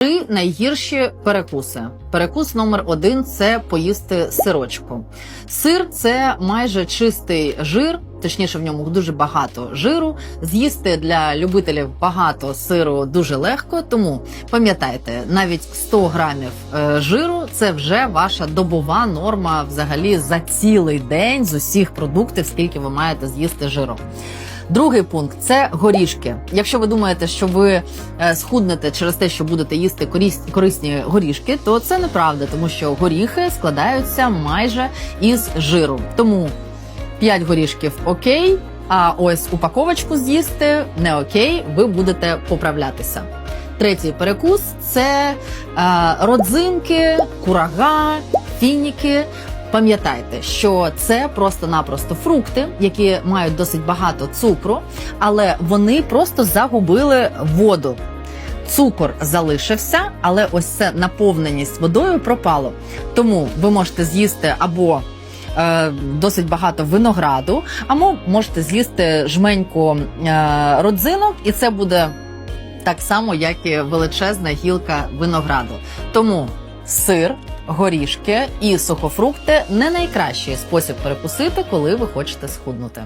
Три найгірші перекуси. Перекус номер один це поїсти сирочку. Сир це майже чистий жир, точніше в ньому дуже багато жиру. З'їсти для любителів багато сиру дуже легко. Тому пам'ятайте, навіть 100 грамів е, жиру це вже ваша добова норма взагалі за цілий день з усіх продуктів, скільки ви маєте з'їсти жиру. Другий пункт це горішки. Якщо ви думаєте, що ви е, схуднете через те, що будете їсти корисні, горішки, то це неправда, тому що горіхи складаються майже із жиру. Тому 5 горішків окей. А ось упаковочку з'їсти не окей, ви будете поправлятися. Третій перекус це е, родзинки, курага, фініки. Пам'ятайте, що це просто-напросто фрукти, які мають досить багато цукру, але вони просто загубили воду. Цукор залишився, але ось це наповненість водою пропало. Тому ви можете з'їсти або е, досить багато винограду, або можете з'їсти жменьку е, родзинок, і це буде так само, як і величезна гілка винограду. Тому сир, горішки і сухофрукти не найкращий спосіб перекусити, коли ви хочете схуднути.